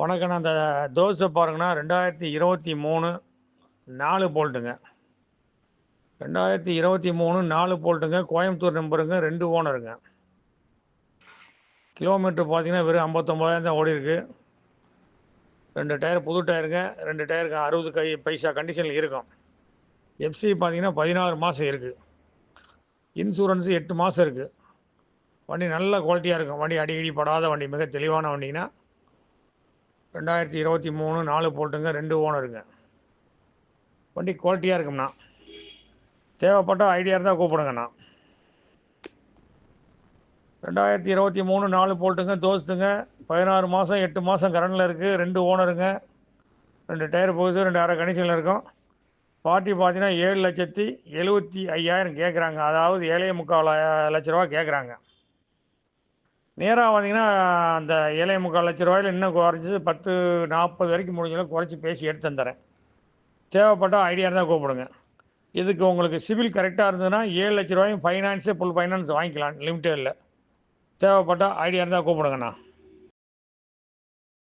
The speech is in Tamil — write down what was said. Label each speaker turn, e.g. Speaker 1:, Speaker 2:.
Speaker 1: வணக்கம் அந்த தோசை பாருங்கண்ணா. ரெண்டாயிரத்தி இருபத்தி மூணு நாலு போல்ட்டுங்க. ரெண்டாயிரத்தி இருபத்தி மூணு நாலு போல்ட்டுங்க. கோயம்புத்தூர் நம்பருங்க. ரெண்டு ஓனருங்க. கிலோமீட்டர் பார்த்தீங்கன்னா வெறும் ஐம்பத்தொம்பதாயிரம் தான் ஓடி இருக்கு. ரெண்டு டயர் புது டயருங்க. ரெண்டு டயருக்கு அறுபது கை பைசா கண்டிஷனில் இருக்கும். எஃப்சி பார்த்தீங்கன்னா பதினாறு மாதம் இருக்குது இன்சூரன்ஸு எட்டு மாதம் இருக்குது வண்டி நல்ல குவாலிட்டியாக இருக்கும். வண்டி அடிக்கடி படாத வண்டி மிக தெளிவான வண்டிங்கன்னா ரெண்டாயிரத்தி இருபத்தி மூணு நாலு போல்ட்டுங்க ரெண்டு ஓனருங்க. வண்டி குவாலிட்டியாக இருக்கும்ண்ணா. தேவைப்பட்ட ஐடியா இருந்தால் கூப்பிடுங்கண்ணா. ரெண்டாயிரத்தி இருபத்தி மூணு நாலு போல்ட்டுங்க தோஸ்துங்க. பதினாறு மாதம் எட்டு மாதம் கரண்டில் இருக்குது ரெண்டு ஓனருங்க. ரெண்டு டயர் போகுது ரெண்டு அரை கண்டிஷனில் இருக்கும். பார்ட்டி பார்த்தீங்கன்னா ஏழு லட்சத்தி எழுபத்தி ஐயாயிரம் கேட்குறாங்க அதாவது ஏழைய முக்கால் லட்ச ரூபா கேட்குறாங்க நேராக வந்தீங்கன்னா அந்த ஏழை முக்கால் லட்ச ரூபாயில் இன்னும் குறைஞ்சி பத்து நாற்பது வரைக்கும் முடிஞ்சளவு குறைச்சி பேசி எடுத்து தந்துடுறேன் தேவைப்பட்டால் ஐடியா இருந்தால் கூப்பிடுங்க. இதுக்கு உங்களுக்கு சிவில் கரெக்டாக இருந்ததுன்னா ஏழு லட்ச ரூபாயும் ஃபைனான்ஸே ஃபுல் ஃபைனான்ஸ் வாங்கிக்கலாம் லிமிட்டடில் தேவைப்பட்டால் ஐடியா இருந்தால் கூப்பிடுங்கண்ணா.